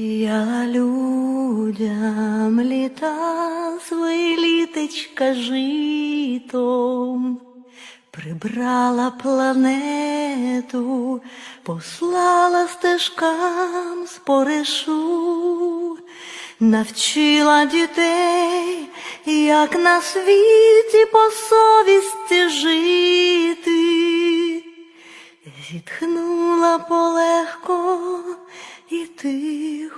Я людям літа свої літечка житом, прибрала планету, послала стежкам споришу, навчила дітей, як на світі по совісті жити. Зітхнула полегко і